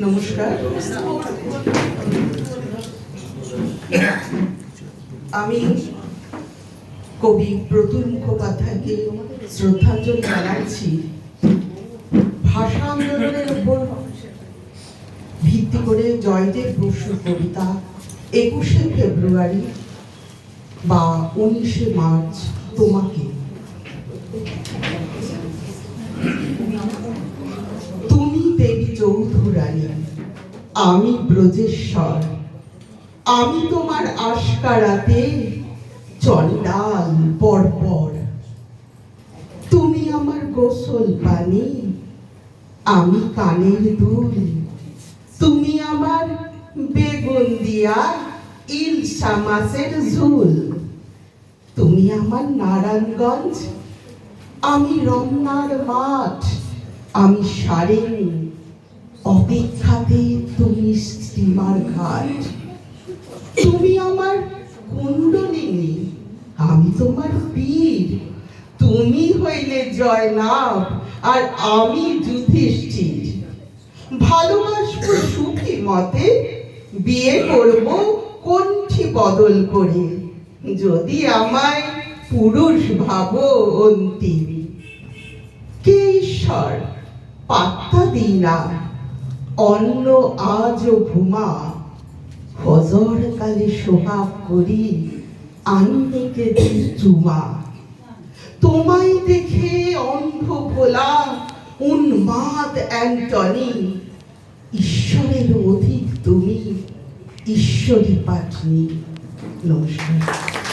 নমস্কার। আমি কবি প্রতুল মুখোপাধ্যায়কে শ্রদ্ধাঞ্জলি জানাচ্ছি। ভাষা আন্দোলনের উপর ভিত্তি করে জয়দেব বসুর কবিতা একুশে ফেব্রুয়ারি বা উনিশে মার্চ তোমাকে। তুমি দেবী চৌধুরানী, আমি ব্রজেশ্বর। আমি তোমার আশকারাতে চন্ডাল পরপর তুমি আমার গোসল পানি, আমি কানের দুল। তুমি আমার বেগুন দিয়া ইলশা মাছের ঝুল। তুমি আমার নারায়ণগঞ্জ, আমি রমনার মাঠ, আমি সারেনি অপেক্ষাতে তুমি স্টিমার ঘাট। তুমি আমার কুণ্ডলিনী, আমি তোমার পীর। তুমি হইলে জয়নাভ আর আমি যুধিষ্ঠির। ভালোবাসবো সুখী মতে, বিয়ে করব কণ্ঠি বদল করে। যদি আমায় পুরুষ ভাবো অন্তিম, কে ঈশ্বর পাত্তা দিই না? অন্য আজও ঘুমা। ফজর কালে সোহাগ করি, আন্নিকে দিই চুমা। তোমায় দেখে অন্ধ ভোলা, উন্মাদ অ্যান্টনি, ঈশ্বরের অধিক তুমি। ঈশ্বরী পাঠনি নমস্কার।